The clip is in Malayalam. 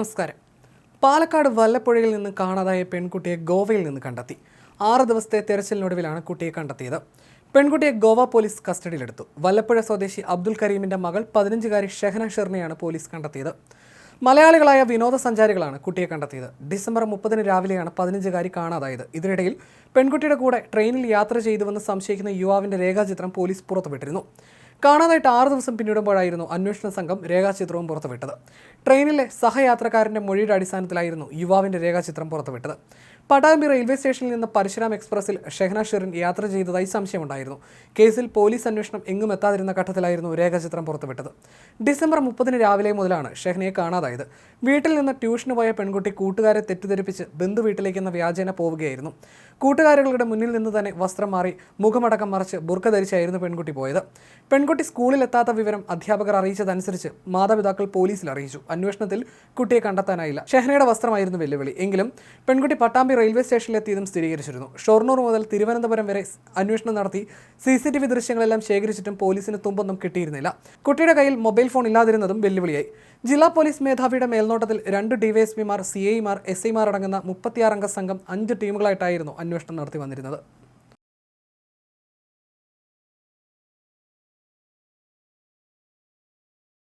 നമസ്കാരം. പാലക്കാട് വല്ലപ്പുഴയിൽ നിന്ന് കാണാതായ പെൺകുട്ടിയെ ഗോവയിൽ നിന്ന് കണ്ടെത്തി. ആറ് ദിവസത്തെ തെരച്ചിലിനൊടുവിലാണ് കുട്ടിയെ കണ്ടെത്തിയത്. പെൺകുട്ടിയെ ഗോവ പോലീസ് കസ്റ്റഡിയിലെടുത്തു. വല്ലപ്പുഴ സ്വദേശി അബ്ദുൽ കരീമിന്റെ മകൾ പതിനഞ്ചുകാരി ഷെഹന ഷെറിനെയാണ് പോലീസ് കണ്ടെത്തിയത്. മലയാളികളായ വിനോദസഞ്ചാരികളാണ് കുട്ടിയെ കണ്ടെത്തിയത്. ഡിസംബർ മുപ്പതിന് രാവിലെയാണ് പതിനഞ്ചുകാരി കാണാതായത്. ഇതിനിടയിൽ പെൺകുട്ടിയുടെ കൂടെ ട്രെയിനിൽ യാത്ര ചെയ്തുവെന്ന് സംശയിക്കുന്ന യുവാവിന്റെ രേഖാചിത്രം പോലീസ് പുറത്തുവിട്ടിരുന്നു. കാണാതായിട്ട് ആറ് ദിവസം പിന്നിടുമ്പോഴായിരുന്നു അന്വേഷണ സംഘം രേഖാചിത്രവും പുറത്തുവിട്ടത്. ട്രെയിനിലെ സഹയാത്രക്കാരന്റെ മൊഴിയുടെ അടിസ്ഥാനത്തിലായിരുന്നു യുവാവിന്റെ രേഖാചിത്രം പുറത്തുവിട്ടത്. പട്ടാമ്പി റെയിൽവേ സ്റ്റേഷനിൽ നിന്ന് പരശുരാം എക്സ്പ്രസിൽ ഷെഹ്നാ ഷെറിൻ യാത്ര ചെയ്തതായി സംശയമുണ്ടായിരുന്നു. കേസിൽ പോലീസ് അന്വേഷണം എങ്ങും എത്താതിരുന്ന ഘട്ടത്തിലായിരുന്നു രേഖാചിത്രം പുറത്തുവിട്ടത്. ഡിസംബർ മുപ്പതിന് രാവിലെ മുതലാണ് ഷെഹ്നയെ കാണാതായത്. വീട്ടിൽ നിന്ന് ട്യൂഷന് പോയ പെൺകുട്ടി കൂട്ടുകാരെ തെറ്റിദ്ധരിപ്പിച്ച് ബന്ധു വീട്ടിലേക്ക് എന്ന വ്യാജേന പോവുകയായിരുന്നു. കൂട്ടുകാരികളുടെ മുന്നിൽ നിന്ന് തന്നെ വസ്ത്രം മാറി മുഖമടക്കം മറച്ച് ബുർക്ക ധരിച്ചായിരുന്നു പെൺകുട്ടി പോയത്. പെൺകുട്ടി സ്കൂളിൽ എത്താത്ത വിവരം അധ്യാപകർ അറിയിച്ചതനുസരിച്ച് മാതാപിതാക്കൾ പോലീസിൽ അറിയിച്ചു. അന്വേഷണത്തിൽ കുട്ടിയെ കണ്ടെത്താനായില്ല. ഷെഹനയുടെ വസ്ത്രമായിരുന്നു വെല്ലുവിളി. എങ്കിലും പെൺകുട്ടി പട്ടാമ്പി റെയിൽവേ സ്റ്റേഷനിൽ എത്തിയതും സ്ഥിരീകരിച്ചിരുന്നു. ഷൊർണൂർ മുതൽ തിരുവനന്തപുരം വരെ അന്വേഷണം നടത്തി സി സി ടി വി ദൃശ്യങ്ങളെല്ലാം ശേഖരിച്ചിട്ടും പോലീസിന് തുമ്പൊന്നും കിട്ടിയിരുന്നില്ല. കുട്ടിയുടെ കയ്യിൽ മൊബൈൽ ഫോൺ ഇല്ലാതിരുന്നതും വെല്ലുവിളിയായി. ജില്ലാ പോലീസ് മേധാവിയുടെ മേൽനോട്ടത്തിൽ രണ്ട് ഡിവൈഎസ്പിമാർ സി ഐമാർ എസ് ഐമാർ അടങ്ങുന്ന മുപ്പത്തിയാറംഗ സംഘം അഞ്ച് ടീമുകളായിട്ടായിരുന്നു അന്വേഷണം നടത്തി വന്നിരുന്നത്.